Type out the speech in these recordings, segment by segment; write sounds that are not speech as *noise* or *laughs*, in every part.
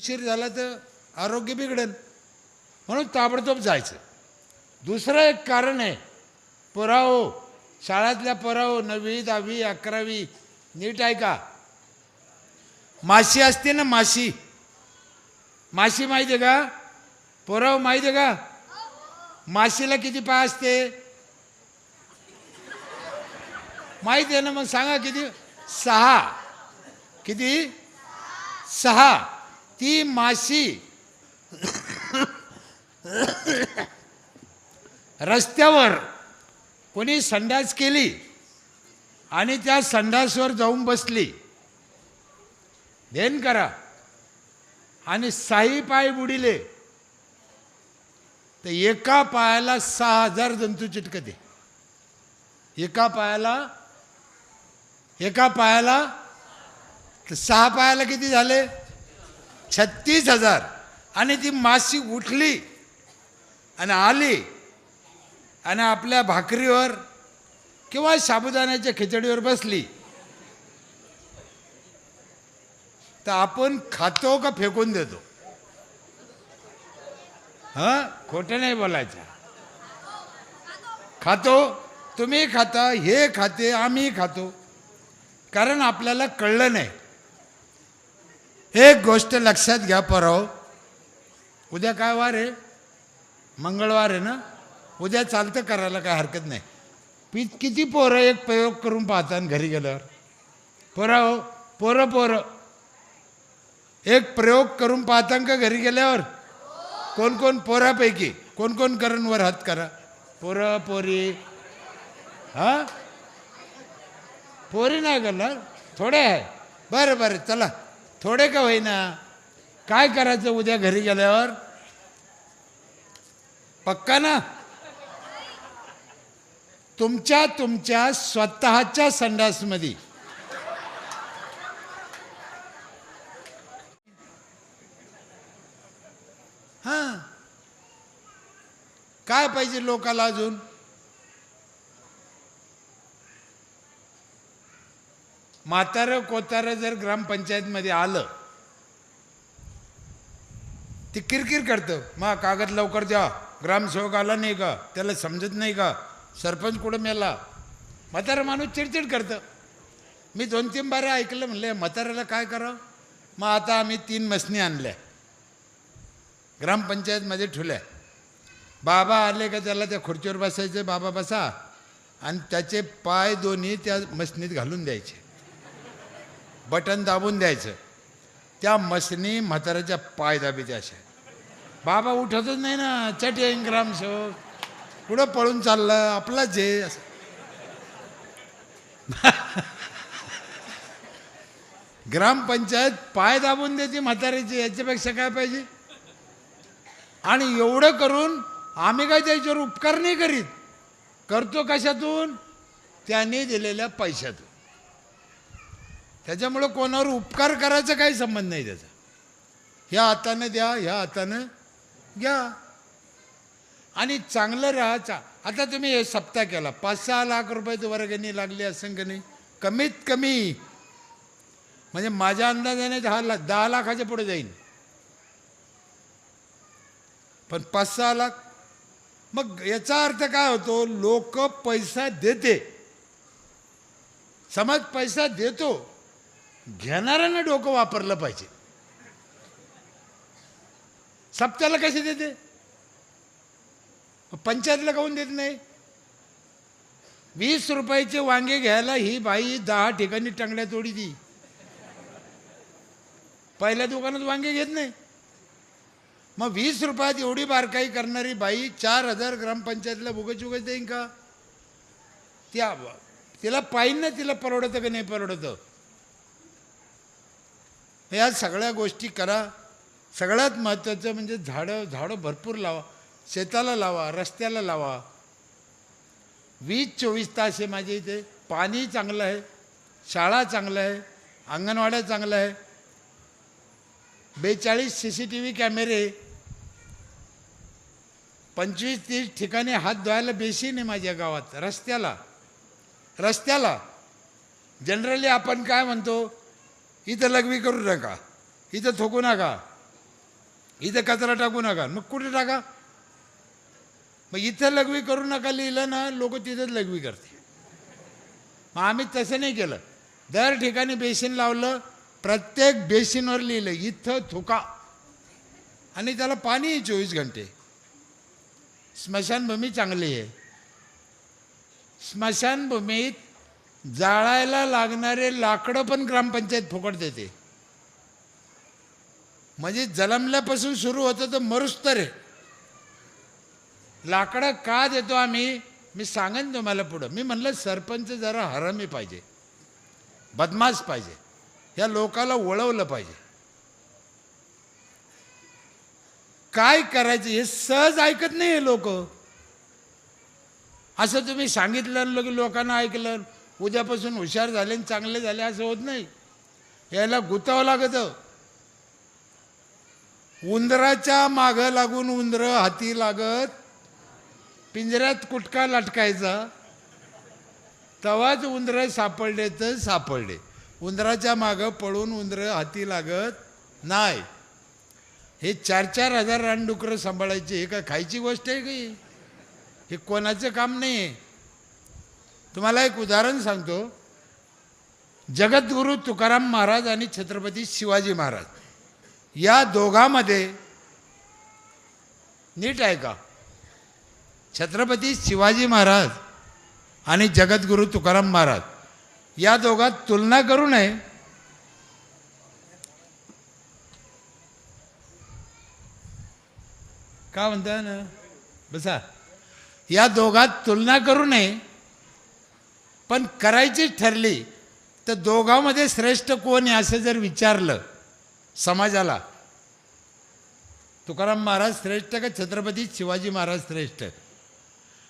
उशीर झाला तर आरोग्य बिघडेल. म्हणून ताबडतोब जायचं. दुसरं एक कारण आहे पोराओ शाळातल्या पोराओ नववी दहावी अकरावी नीट आहे का? माशी असते ना माशी? माशी माहिती आहे का? पोराओ माहिती आहे का? माशीला किती पाय असते? माहिती आहे ना मग सांगा किती? सहा. किती? सहा. ती माशी रस्त्यावर कोणी संडास केली आणि त्या संडासवर जाऊन बसली. धेन करा. आणि साई पाय बुडिले. तर एका पायाला सहा हजार जंतू चिटकते. एका पायाला एका पायाला तर सहा पायाला किती झाले? छत्तीस हजार. आणि ती माशी उठली आणि आली आणि आपल्या भाकरीवर किंवा साबुदाण्याच्या खिचडीवर बसली. तर आपण खातो का फेकून देतो? हां? खोटं नाही बोलायचं. खातो? तुम्ही खाता हे खाते आम्ही खातो. कारण आपल्याला कळलं नाही. एक गोष्ट लक्षात घ्या पराव उद्या काय वार आहे? मंगळवार आहे ना? उद्या चालतं करायला काय हरकत नाही. पी किती पोरं एक प्रयोग करून पाहतात घरी गेल्यावर? पोरा हो पोरं पोरं. एक प्रयोग करून पाहता का घरी गेल्यावर? कोण कोण? पोरापैकी. कोण कोण करण वर हात करा? पोरं पोरी. हा? पोरी नाही करणार थोडे आहे. बरं बरं. चला. थोडे का होईना? काय करायचं उद्या घरी गेल्यावर? पक्का ना? तुमच्या तुमच्या स्वतःच्या संडासमध्ये. हां. काय पाहिजे लोकाला अजून? म्हातारं कोतारं जर ग्रामपंचायतमध्ये आलं ते किरकिर करतं. मग कागद लवकर द्या. ग्रामसेवक आला नाही का? त्याला समजत नाही का? सरपंच कुठं मेला? म्हातारा माणूस चिडचिड करतं. मी दोन तीन बारा ऐकलं म्हणले म्हाताऱ्याला काय करावं? मग आता आम्ही तीन मसनी आणल्या. ग्रामपंचायतमध्ये ठेवल्या. बाबा आले का त्याला त्या खुर्चीवर बसायचे? बाबा बसा. आणि त्याचे पाय दोन्ही त्या मसनीत घालून द्यायचे. बटन दाबून द्यायचं. त्या मसनी म्हाताऱ्याच्या पाय दाबीच्या अशा. बाबा उठतच नाही ना चटेंग ग्रामसेवक कुठं पळून चाललं आपलाच जे असं. *laughs* ग्रामपंचायत पाय दाबून देते म्हाताऱ्याची याच्यापेक्षा काय पाहिजे? आणि एवढं करून आम्ही काय त्याच्यावर उपकार नाही करीत. करतो कशातून? त्याने दिलेल्या पैशातून. त्याच्यामुळं कोणावर उपकार करायचा काही संबंध नाही त्याचा. ह्या हातानं द्या ह्या हातानं घ्या. आणि चांगलं राहायचा. आता तुम्ही हे सप्ताह केला. पाच सहा लाख रुपये वर्गणी लागली असं का नाही कमीत कमी म्हणजे माझ्या अंदाजाने दहा लाख दहा लाखाच्या पुढे जाईन. पण पाच सहा लाख मग याचा अर्थ काय होतो? लोक पैसा देते. समाज पैसा देतो. घेणाऱ्यांना डोकं वापरलं पाहिजे. सप्त्याला कसे देते? पंचायतला काहून देत नाही? वीस रुपयाचे वांगे घ्यायला ही बाई दहा ठिकाणी टंगड्या तोडी दी पहिल्या दुकानात वांगे घेत नाही. मग वीस रुपयात एवढी बारकाई करणारी बाई चार हजार ग्रामपंचायतला उगच उगच देईन का? त्या तिला पाहिन ना तिला परवडतं का नाही परवडतं? या सगळ्या गोष्टी करा. सगळ्यात महत्त्वाचं म्हणजे झाडं झाडं भरपूर लावा. शेताला लावा रस्त्याला लावा. वीस चोवीस तास आहे माझ्या इथे पाणी चांगलं आहे शाळा चांगलं आहे अंगणवाड्या चांगलं आहे. बेचाळीस सी सी टी व्ही कॅमेरे. पंचवीस तीस ठिकाणी हात धुवायला बेसिन आहे माझ्या गावात रस्त्याला. रस्त्याला. जनरली आपण काय म्हणतो? इथं लघवी करू नका. इथं थोकू नका. इथं कचरा टाकू नका. मग कुठे टाका? मग इथं लघवी करू नका लिहिलं ना लोक तिथंच लघवी करते मग आम्ही तसं नाही केलं. दर ठिकाणी बेसिन लावलं प्रत्येक बेसिनवर लिहिलं इथं थुका. आणि त्याला पाणी चोवीस घंटे. स्मशानभूमी चांगली आहे. स्मशानभूमीत जाळायला लागणारे लाकडं पण ग्रामपंचायत फुकट देते. म्हणजे जलमल्यापासून सुरू होतं तर मरुस तर आहे. लाकडं का देतो आम्ही? मी सांगेन तुम्हाला पुढं. मी म्हणलं सरपंच जरा हरमी पाहिजे. बदमाश पाहिजे. या लोकाला वळवलं पाहिजे. काय करायचं हे सहज ऐकत नाही हे लोक. असं तुम्ही सांगितलं लोक लोकांना ऐकलं. उद्यापासून हुशार झाले आणि चांगले झाले असं होत नाही. याला गुतावं लागतं. उंदराच्या मागं लागून उंदर हाती लागत पिंजऱ्यात कुटका लटकायचा? तवाच उंदर सापडले तर सापडले. उंदराच्या मागं पळून उंदर हाती लागत नाही. हे चार चार हजार रानडुकरं सांभाळायचे हे काय खायची गोष्ट आहे की? हे कोणाचं काम नाही आहे? तुम्हाला एक उदाहरण सांगतो. जगद्गुरू तुकाराम महाराज आणि छत्रपती शिवाजी महाराज. या दोघांमध्ये नीट आहे का? छत्रपती शिवाजी महाराज आणि जगद्गुरू तुकाराम महाराज. या दोघात तुलना करू नये. का म्हणता ना? बसा. या दोघात तुलना करू नये. पण करायचीच ठरली तर दोघांमध्ये श्रेष्ठ कोण आहे असं जर विचारलं समाजाला तुकाराम महाराज श्रेष्ठ का छत्रपती शिवाजी महाराज श्रेष्ठ?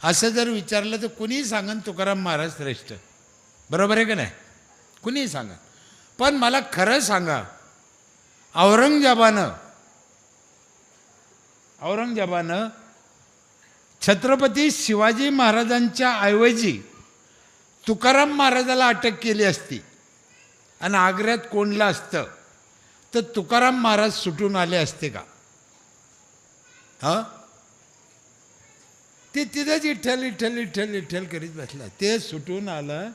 असं जर विचारलं तर कुणीही सांगन तुकाराम महाराज श्रेष्ठ. बरोबर आहे का नाही? कुणीही सांगा पण मला खरं सांगा औरंगजेबानं औरंगजेबानं छत्रपती शिवाजी महाराजांच्या ऐवजी तुकाराम महाराजाला अटक केली असती आणि आग्र्यात कोंडलं असतं तर तुकाराम महाराज सुटून आले असते का? हां? ते तिथंच इठ्ठल इठ्ठल इठ्ठल इठ्ठल करीत बसला. ते सुटून आलं.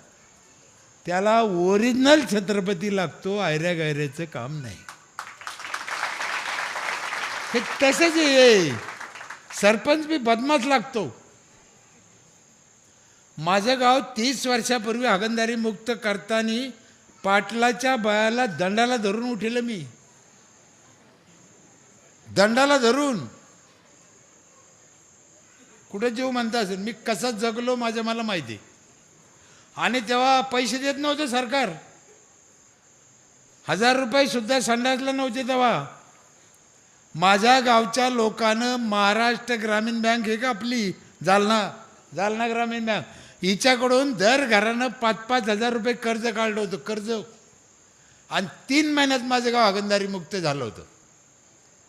त्याला ओरिजिनल छत्रपती लागतो आयऱ्या गायऱ्याचं काम नाही. हे तसंच आहे. सरपंच बी बदमाश लागतो. माझं गाव तीस वर्षापूर्वी हागंदारी मुक्त करताना पाटलाच्या बायाला दंडाला धरून उठेल मी. दंडाला धरून. कुठे जीव म्हणता असेल? मी कसा जगलो माझं मला माहिती. आणि तेव्हा पैसे देत नव्हतं सरकार. हजार रुपये सुद्धा संडासला नव्हते तेव्हा. माझ्या गावच्या लोकांनं महाराष्ट्र ग्रामीण बँक हे का आपली? जालना जालना ग्रामीण बँक. हिच्याकडून दर घरानं पाच पाच हजार रुपये कर्ज काढलं होतं कर्ज. आणि तीन महिन्यात माझं गाव हगंदारी मुक्त झालं होतं.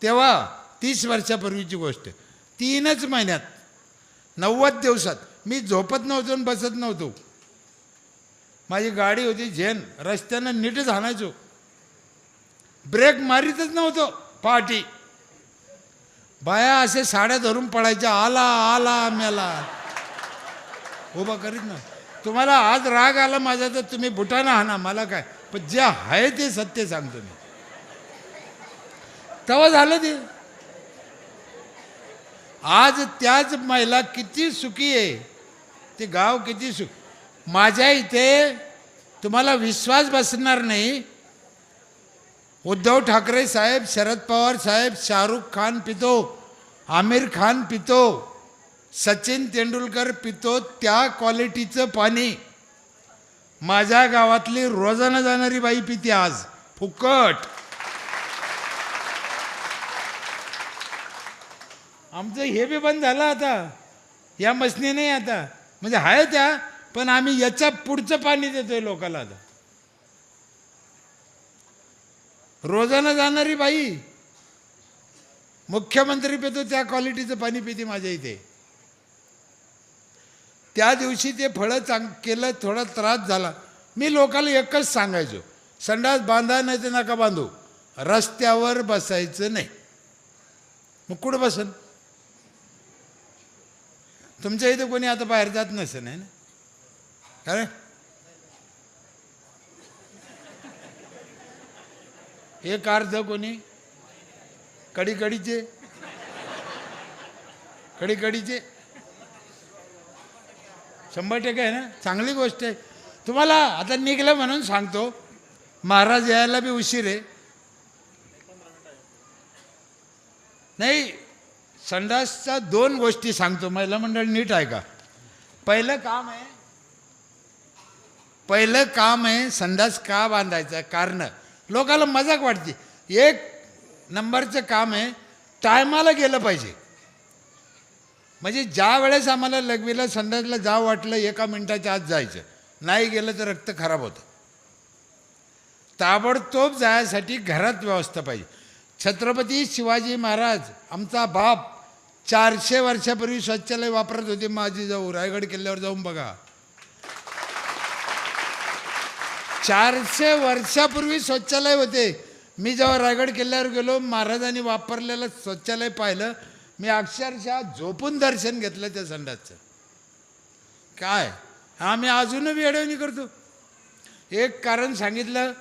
तेव्हा तीस वर्षापूर्वीची गोष्ट. तीनच महिन्यात नव्वद दिवसात मी झोपत नव्हतो आणि बसत नव्हतो. माझी गाडी होती झेन रस्त्यानं नीटच हाणायचो ब्रेक मारीतच नव्हतो पहाटी बाया असे साड्या धरून पडायच्या आला आला मेला. उभा करीत ना. तुम्हाला आज राग आला माझा तर तुम्ही बुटाना हाना मला काय? पण जे आहे ते सत्य सांगतो मी. तेव्हा झालं ते. आज त्याच महिला किती सुखी आहे. ते गाव किती सुख. माझ्या इथे तुम्हाला विश्वास बसणार नाही. उद्धव ठाकरे साहेब शरद पवार साहेब शाहरुख खान पितो आमिर खान पितो. सचिन तेंडुलकर पितो त्या क्वालिटीचं पाणी. माझ्या गावातली रोजानं जाणारी बाई पिते आज. फुकट. आमचं हे बी बंद झालं आता. या मशनी नाही आता. म्हणजे आहे त्या पण आम्ही याच्या पुढचं पाणी देतोय लोकाला आता. रोजानं जाणारी बाई. मुख्यमंत्री पितो त्या क्वालिटीचं पाणी पिते माझ्या इथे. त्या दिवशी ते फळं चांग केलं थोडा त्रास झाला. मी लोकांना एकच सांगायचो संडास बांधा नाही ते नका बांधू. रस्त्यावर बसायचं नाही. मग कुठं बसन? तुमच्या इथं कोणी आता बाहेर जात नसेल नाही ना? कारण एक अर्ध कोणी? कडीकडीचे? कडीकडीचे? शंभर टक्के आहे ना? चांगली गोष्ट आहे. तुम्हाला आता निघलं म्हणून सांगतो. महाराज यायला बी उशीर आहे. नाही संडासच्या दोन गोष्टी सांगतो. महिला मंडळ नीट आहे का? पहिलं काम आहे पहिलं काम आहे संडास का बांधायचं? कारण लोकाला मजाक वाटते. एक नंबरचं काम आहे टायमाला गेलं पाहिजे. म्हणजे ज्या वेळेस आम्हाला लघवीला संडासला जावं वाटलं एका मिनिटाच्या आत जायचं. नाही गेलं तर रक्त खराब होतं. ताबडतोब जायसाठी घरात व्यवस्था पाहिजे. छत्रपती शिवाजी महाराज आमचा बाप चारशे वर्षापूर्वी शौचालय वापरत होते माझी जाऊ रायगड किल्ल्यावर जाऊन बघा. चारशे वर्षापूर्वी शौचालय होते. मी जेव्हा रायगड किल्ल्यावर गेलो महाराजांनी वापरलेलं शौचालय पाहिलं. मी अक्षरशः झोपून दर्शन घेतलं त्या संडासचं. काय? आम्ही अजूनही वेळ करतो. एक कारण सांगितलं